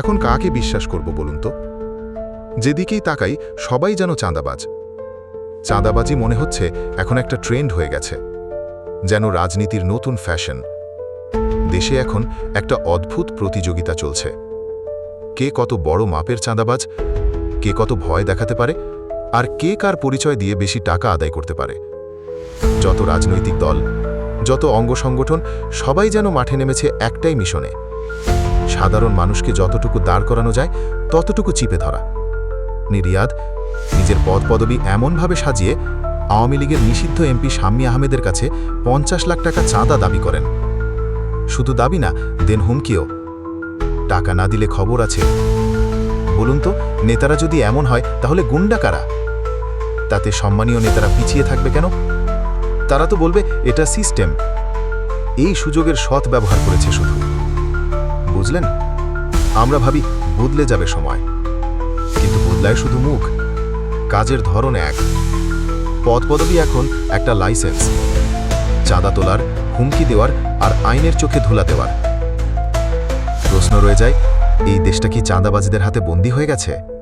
এখন কাকে বিশ্বাস করব বলুন তো? যেদিকেই তাকাই, সবাই যেন চাঁদাবাজ। চাঁদাবাজি মনে হচ্ছে এখন একটা ট্রেন্ড হয়ে গেছে, যেন রাজনীতির নতুন ফ্যাশন। দেশে এখন একটা অদ্ভুত প্রতিযোগিতা চলছে। কে কত বড় মাপের চাঁদাবাজ, কে কত ভয় দেখাতে পারে, আর কে কার পরিচয় দিয়ে বেশি টাকা আদায় করতে পারে। যত রাজনৈতিক দল, যত অঙ্গ সংগঠন সবাই যেন মাঠে নেমেছে একটাই মিশনে। সাধারণ মানুষকে যতটুকু দাঁড় করানো যায়, ততটুকু চিপে ধরা। নিরিয়াদ নিজের পদ পদবি এমনভাবে সাজিয়ে আওয়ামী লীগের নিষিদ্ধ এমপি শাম্মী আহমেদের কাছে পঞ্চাশ লাখ টাকা চাঁদা দাবি করেন। শুধু দাবি না, দেন হুমকিও। টাকা না দিলে খবর আছে। বলুন তো, নেতারা যদি এমন হয়, তাহলে গুন্ডা কারা? তাতে সম্মানীয় নেতারা পিছিয়ে থাকবে কেন? তারা তো বলবে, এটা সিস্টেম। এই সুযোগের সৎ ব্যবহার করেছে শুধু। বুঝলেন? আমরা ভাবি, বদলে যাবে সময়। কিন্তু বদলায় শুধু মুখ। কাজের ধরন এক। পদ পদবি এখন একটা লাইসেন্স। চাঁদা তোলার, হুমকি দেওয়ার আর আইনের চোখে ধুলা দেওয়ার। প্রশ্ন রয়ে যায়, এই দেশটা কি চাঁদাবাজিদের হাতে বন্দী হয়ে গেছে?